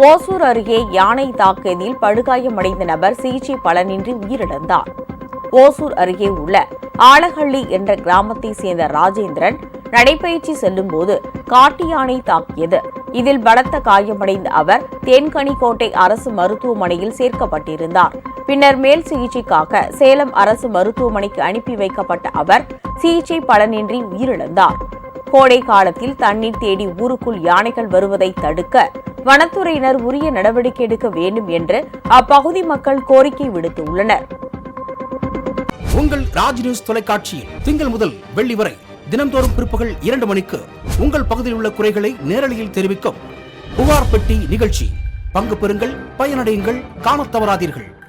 ஓசூர் அருகே யானை தாக்கியதில் படுகாயமடைந்த நபர் சிகிச்சை பலனின்றி உயிரிழந்தார். ஓசூர் அருகே உள்ள ஆலஹள்ளி என்ற கிராமத்தை சேர்ந்த ராஜேந்திரன் நடைபயிற்சி செல்லும்போது காட்டு யானை தாக்கியது. இதில் பலத்த காயமடைந்த அவர் தேன்கனிக்கோட்டை அரசு மருத்துவமனையில் சேர்க்கப்பட்டிருந்தார். பின்னர் மேல் சிகிச்சைக்காக சேலம் அரசு மருத்துவமனைக்கு அனுப்பி வைக்கப்பட்ட அவர் சிகிச்சை பலனின்றி உயிரிழந்தார். கோடை காலத்தில் தண்ணீர் தேடி ஊருக்குள் யானைகள் வருவதை தடுக்க வனத்துறையினர் உரிய நடவடிக்கை எடுக்க வேண்டும் என்று அப்பகுதி மக்கள் கோரிக்கை விடுத்துள்ளனர். உங்கள் ராஜ் நியூஸ் தொலைக்காட்சியில் திங்கள் முதல் வெள்ளி வரை தினம்தோறும் பிற்பகல் இரண்டு மணிக்கு உங்கள் பகுதியில் உள்ள குறைகளை நேரலையில் தெரிவிக்கும் புகார் பெட்டி நிகழ்ச்சி. பங்கு பெறுங்கள் பயனடையுங்கள் காணத் தவறாதீர்கள்.